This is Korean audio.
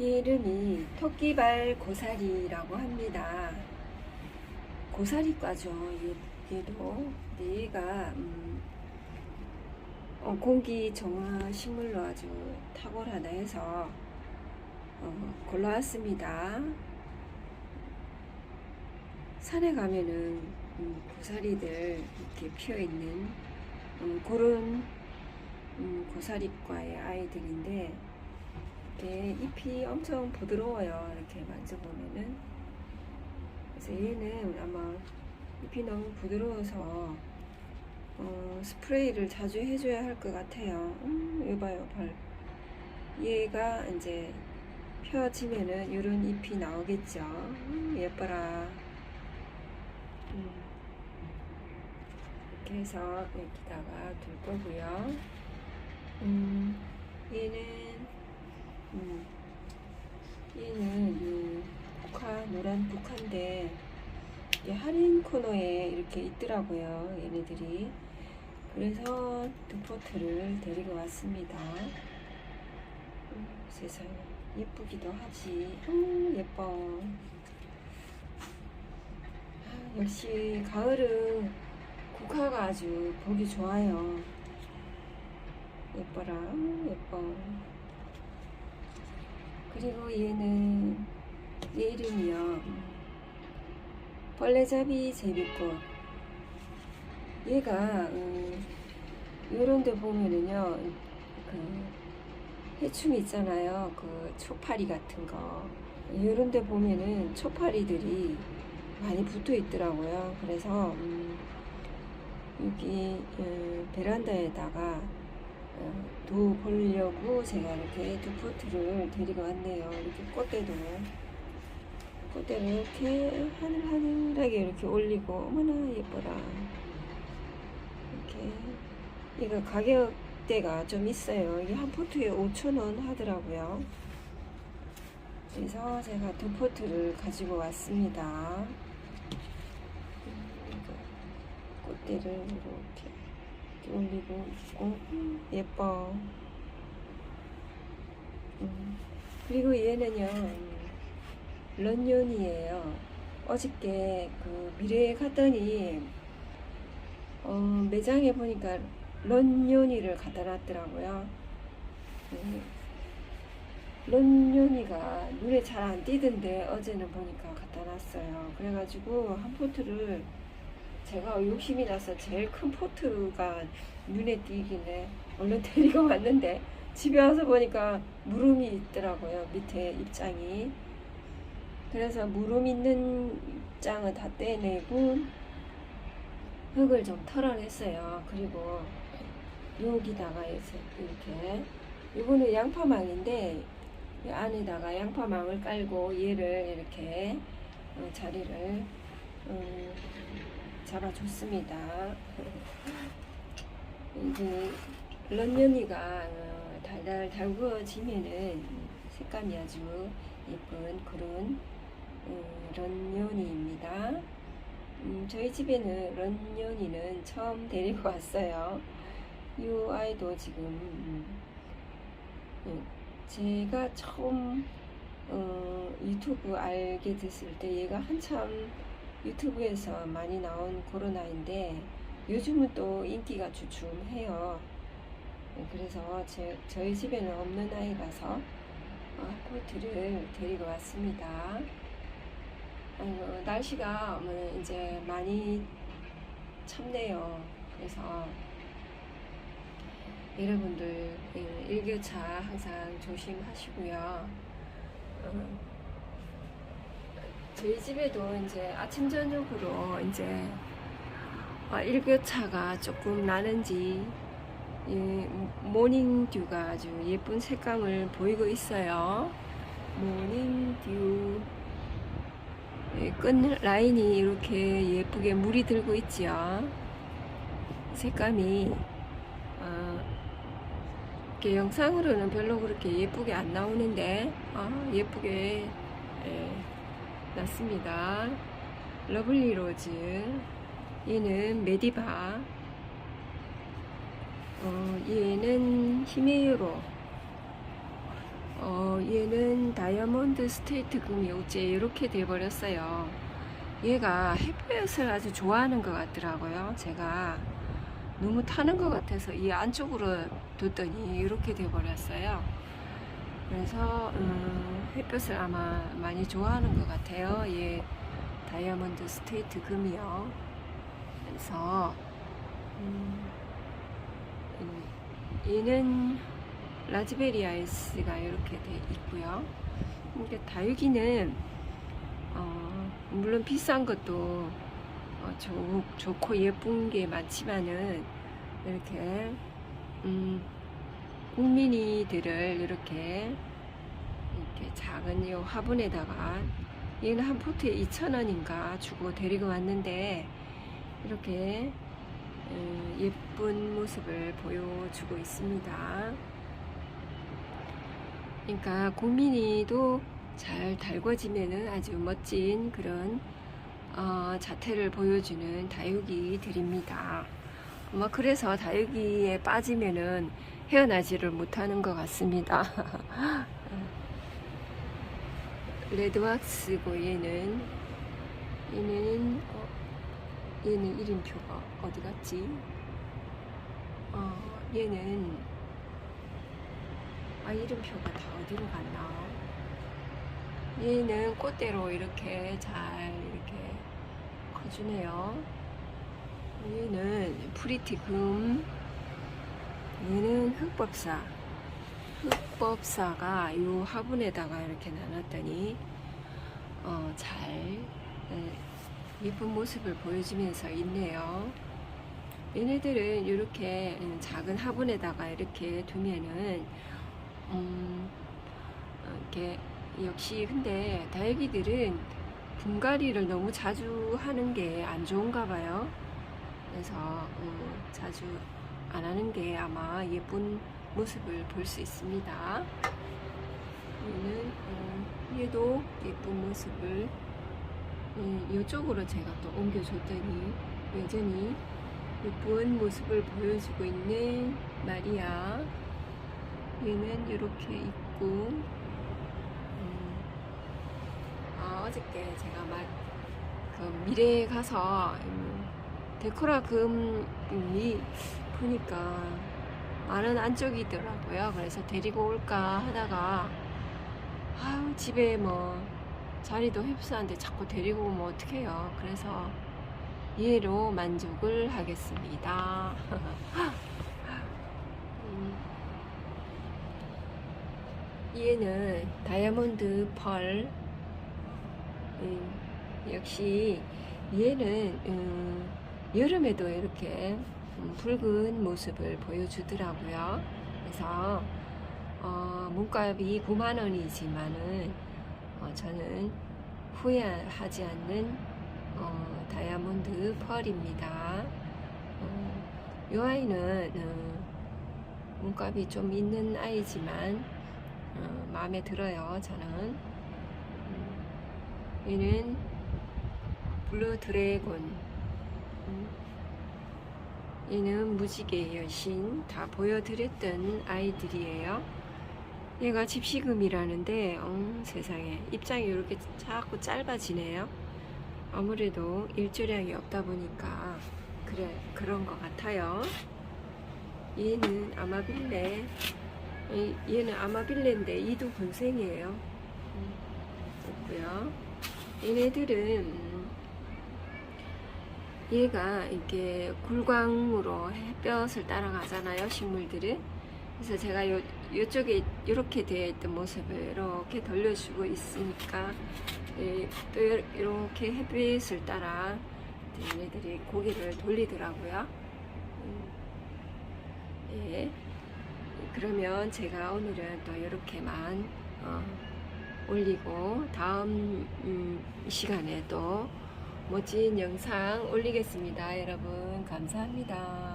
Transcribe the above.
이 이름이 토끼발 고사리라고 합니다. 고사리과죠. 얘, 얘도. 얘가 음, 어, 공기 정화 식물로 아주 탁월하다 해서 어, 골라왔습니다. 산에 가면은 음, 고사리들 이렇게 피어 있는 음, 그런 음, 고사리과의 아이들인데 이렇게 잎이 엄청 부드러워요. 이렇게 만져보면은 그래서 얘는 아마 잎이 너무 부드러워서 어, 스프레이를 자주 해줘야 할 것 같아요. 음, 이거 봐요, 벌. 얘가 이제 펴지면은 이런 잎이 나오겠죠. 음, 예뻐라. 음. 이렇게 해서 여기다가 둘 거고요. 음, 얘는 음, 얘는 이 국화 노란 국화인데 이게 할인 코너에 이렇게 있더라고요. 얘네들이 그래서 두 포트를 데리고 왔습니다. 음, 세상에 예쁘기도 하지. 음, 예뻐. 아, 역시 가을은 국화가 아주 보기 좋아요. 예뻐라. 음, 예뻐. 그리고 얘는 얘 이름이요. 음, 벌레잡이 제비꽃. 얘가 음, 요런 데 보면은요. 그 해충 있잖아요. 그 초파리 같은 거. 요런 데 보면은 초파리들이 많이 붙어 있더라고요. 그래서 음, 여기 음, 베란다에다가 어, 두 보려고 제가 이렇게 두 포트를 데리고 왔네요. 이렇게 꽃대도 꽃대를 이렇게 하늘하늘하게 이렇게 올리고 어머나 예뻐라. 이렇게 이거 가격대가 좀 있어요. 이게 한 포트에 5,000원 하더라고요. 그래서 제가 두 포트를 가지고 왔습니다. 꽃대를 이렇게 이렇게 올리고 있고 음, 예뻐. 음, 그리고 얘는요 음, 런년이에요. 어저께 그 미래에 갔더니 어, 매장에 보니까 런년이를 갖다 놨더라고요. 음, 런년이가 눈에 잘 안 띄던데 어제는 보니까 갖다 놨어요. 그래가지고 한 포트를 제가 욕심이 나서 제일 큰 포트가 눈에 띄길래 얼른 데리고 왔는데 집에 와서 보니까 무름이 있더라고요. 밑에 입장이. 그래서 무름 있는 입장은 다 떼내고 흙을 좀 털어냈어요. 그리고 여기다가 이렇게 이거는 양파망인데 이 안에다가 양파망을 깔고 얘를 이렇게 어, 자리를 음, 잡아줬습니다. 이게 런년이가 어, 달달 달구어지면은 색감이 아주 예쁜 그런 음, 런년이입니다. 음, 저희 집에는 런년이는 처음 데리고 왔어요. 이 아이도 지금 음, 음, 제가 처음 어, 유튜브 알게 됐을 때 얘가 한참 유튜브에서 많이 나온 아이인데 요즘은 또 인기가 주춤해요. 네, 그래서 제, 저희 집에는 없는 아이라서 어, 포트를 데리고 왔습니다. 아이고, 날씨가 이제 많이 춥네요. 그래서 여러분들 예, 일교차 항상 조심하시고요. 어, 저희 집에도 이제 아침 저녁으로 이제 어, 일교차가 조금 나는지 이 모닝듀가 아주 예쁜 색감을 보이고 있어요. 모닝듀 예, 끝 라인이 이렇게 예쁘게 물이 들고 있지요. 색감이 어, 이렇게 영상으로는 별로 그렇게 예쁘게 안 나오는데 아, 예쁘게 예, 났습니다. 러블리 로즈 얘는 메디바 어, 얘는 히메유로 어, 얘는 다이아몬드 스테이트 금이 어째 이렇게 돼버렸어요. 얘가 햇볕을 아주 좋아하는 것 같더라고요. 제가 너무 타는 것 같아서 이 안쪽으로 뒀더니 이렇게 돼버렸어요. 그래서 음, 햇볕을 아마 많이 좋아하는 것 같아요. 얘 다이아몬드 스테이트 금이요. 그래서 음, 음, 얘는 라즈베리 아이스가 이렇게 돼 있고요. 그러니까 다육이는 어, 물론 비싼 것도 어, 좋, 좋고 예쁜 게 많지만은 이렇게 음, 국민이들을 이렇게 이렇게 작은 이 화분에다가 얘는 한 포트에 2,000원인가 주고 데리고 왔는데 이렇게 음, 예쁜 모습을 보여주고 있습니다. 그러니까 고민이도 잘 달궈지면은 아주 멋진 그런 어, 자태를 보여주는 다육이들입니다. 아마 그래서 다육이에 빠지면은 헤어나지를 못하는 것 같습니다. 레드왁스고 얘는 얘는 어, 얘는 이름표가 어디 갔지? 어, 얘는 아 이름표가 다 어디로 갔나? 얘는 꽃대로 이렇게 잘 이렇게 커주네요. 얘는 프리티 금, 얘는 흑법사. 흑법사가 이 화분에다가 이렇게 나눴더니 어, 잘 예, 예쁜 모습을 보여주면서 있네요. 얘네들은 이렇게 작은 화분에다가 이렇게 두면은 음, 어, 이렇게 역시 근데 다육이들은 분갈이를 너무 자주 하는 게 안 좋은가 봐요. 그래서 음, 자주 안 하는 게 아마 예쁜 모습을 볼 수 있습니다. 얘는 음, 얘도 예쁜 모습을 음, 이쪽으로 제가 또 옮겨줬더니 여전히 예쁜 모습을 보여주고 있는 마리아 얘는 이렇게 있고 음, 아, 어저께 제가 막그 미래에 가서 음, 데코라 금이 보니까 많은 안쪽이더라고요. 그래서 데리고 올까 하다가 아유 집에 뭐 자리도 흡수한데 자꾸 데리고 오면 어떡해요. 그래서 얘로 만족을 하겠습니다. 음, 얘는 다이아몬드 펄 음, 역시 얘는 음, 여름에도 이렇게 음, 붉은 모습을 보여주더라고요. 그래서 어, 문값이 9만 원이지만은 어, 저는 후회하지 않는 어, 다이아몬드 펄입니다. 어, 이 아이는 어, 문값이 좀 있는 아이지만 어, 마음에 들어요. 저는 음, 얘는 블루 드래곤 음, 얘는 무지개 여신 다 보여드렸던 아이들이에요. 얘가 집시금이라는데 어, 세상에 입장이 이렇게 자꾸 짧아지네요. 아무래도 일조량이 없다 보니까 그래 그런 것 같아요. 얘는 아마빌레 이- 얘는 아마빌레인데 이도 본생이에요. 음, 있고요. 얘네들은 음, 얘가 이렇게 굴광으로 햇볕을 따라가잖아요, 식물들은. 그래서 제가 요, 요쪽에 이렇게 되어 있던 모습을 이렇게 돌려주고 있으니까 예, 또 이렇게 햇빛을 따라 얘네들이 고개를 돌리더라고요. 음, 예. 그러면 제가 오늘은 또 이렇게만 어, 올리고 다음 음, 시간에 또 멋진 영상 올리겠습니다. 여러분 감사합니다.